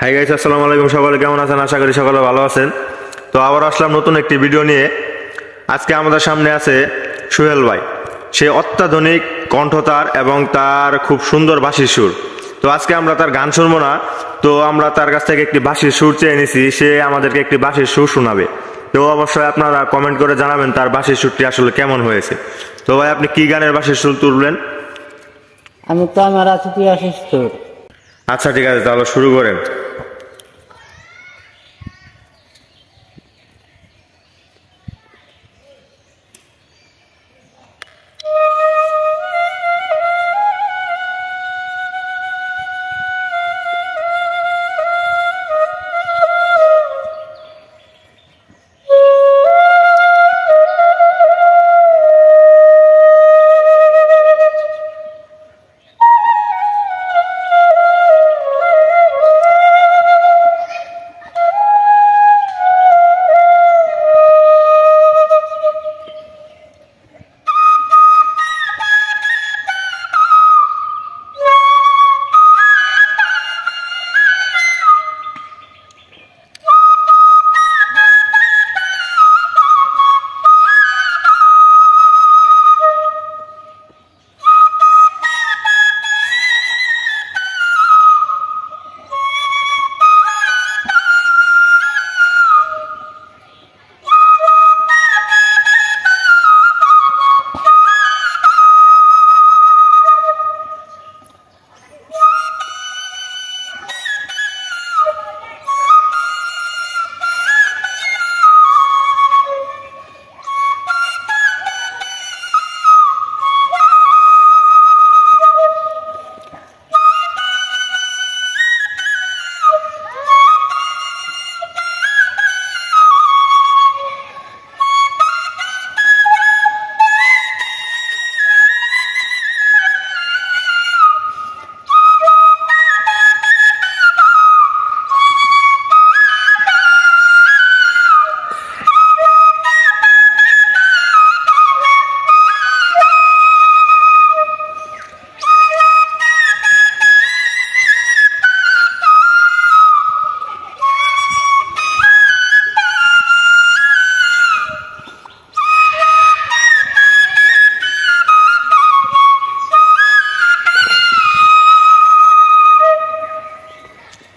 Hi guys আসসালামু আলাইকুম সকলে কেমন আছেন? আশা করি সকলে ভালো আছেন। তো আবার আসলাম নতুন একটি ভিডিও নিয়ে। আজকে আমাদের সামনে আছে সুহেল ভাই। সে অত্যাধুনিক কণ্ঠতার এবং তার খুব সুন্দর বাঁশির সুর। তো আজকে আমরা তার গান শুনব না। তো আমরা তার কাছ থেকে একটি বাঁশির সুর চেয়ে নিছি। সে আমাদেরকে একটি বাঁশির সুর শোনাবে। তো অবশ্যই আপনারা কমেন্ট করে জানাবেন তার বাঁশির সুরটি আসলে কেমন হয়েছে। তো ভাই আপনি কি গানের বাঁশির সুর তুলবেন? আমি তো আমার আছি আসিস তোর আচ্ছা ঠিক আছে তাহলে শুরু করেন।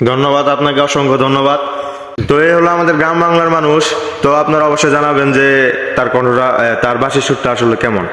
ধন্যবাদ, আপনাকে অসংখ্য ধন্যবাদ। তো এই হলো আমাদের গ্রাম বাংলার মানুষ। তো আপনারা অবশ্যই জানাবেন যে তার কণ্ঠটা তার বাসি সুরটা আসলে কেমন।